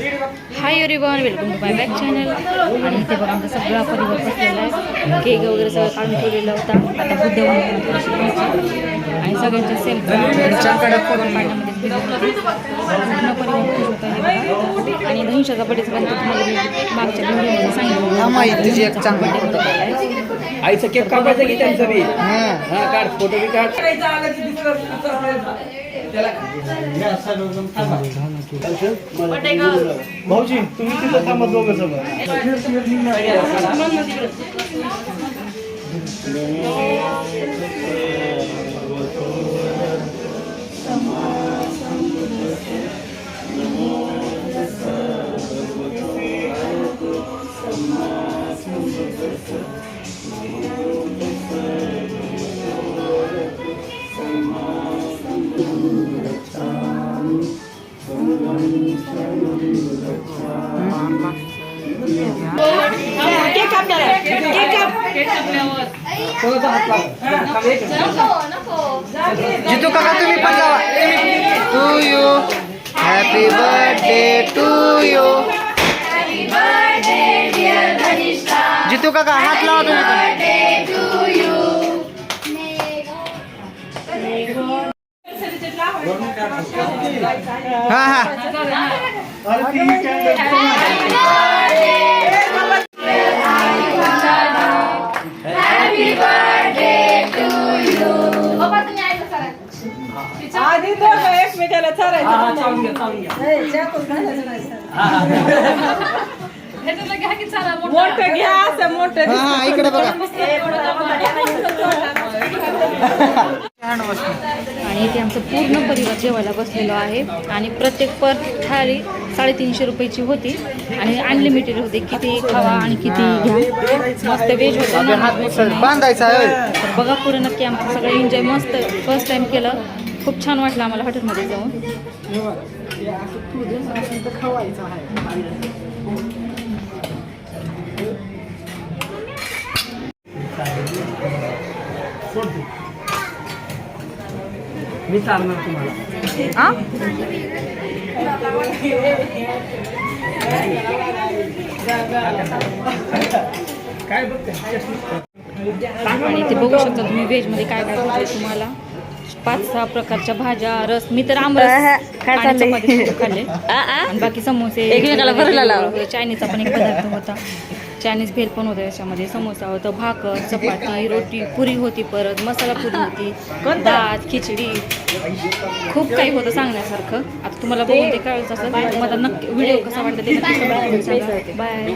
Hi everyone welcome to my back channel आणि इथे बघा आमचा सगळा परिवार बसलेला आहे. केक वगैरे सगळं काढून ठेवलेला होता. आता बुद्ध. आणि सगळ्यांच्या सेल्फी परिवार. आणि दहिंशाचा बडे सगळ्यांना तुम्हाला मी मागच्या व्हिडिओमध्ये सांगितलं. होता. त्याला. आईचं केक कापायचं की त्यांचं बी? हा. हा काढ फोटो बी काढ. भाऊजी तुम्ही तिथं थांबा दोघं सगळं. जितू काका तुम्ही पण लावा to you happy birthday to you Jitu काका हात लावा तुम्ही हा आधी तर एकमेकाला चालायचं मोठं घ्या असं मोठं इकडे बघा. आणि इथे आमचं पूर्ण परिवार जेवायला बसलेलो आहे. आणि प्रत्येक पर थाळी साडेतीनशे रुपयाची होती. आणि अनलिमिटेड होते. किती खावा आणि किती घ्या. मस्त व्हेज होतं. बघा पुढे नक्की आमचं सगळं एन्जॉय मस्त फर्स्ट टाइम केलं. खूप छान वाटलं आम्हाला हॉटेलमध्ये जाऊन. मी चालणार तुम्हाला? काय बघते? आणि ते बघू शकता तुम्ही व्हेजमध्ये काय काय भेटले तुम्हाला. पाच सहा प्रकारच्या भाज्या रस. मी तर आमरस खाल्ले आणि बाकी समोसे. चायनीजचा पण एक पदार्थ होता. चायनीज भेल पण होता याच्यामध्ये. समोसा होता भाकर चपाती रोटी पुरी होती परत मसाला पुरी होती भात खिचडी. खूप काही होतं सांगण्यासारखं. आता तुम्हाला बघून ते कळत असेल मला नक्की व्हिडिओ कसा वाटतं ते बाय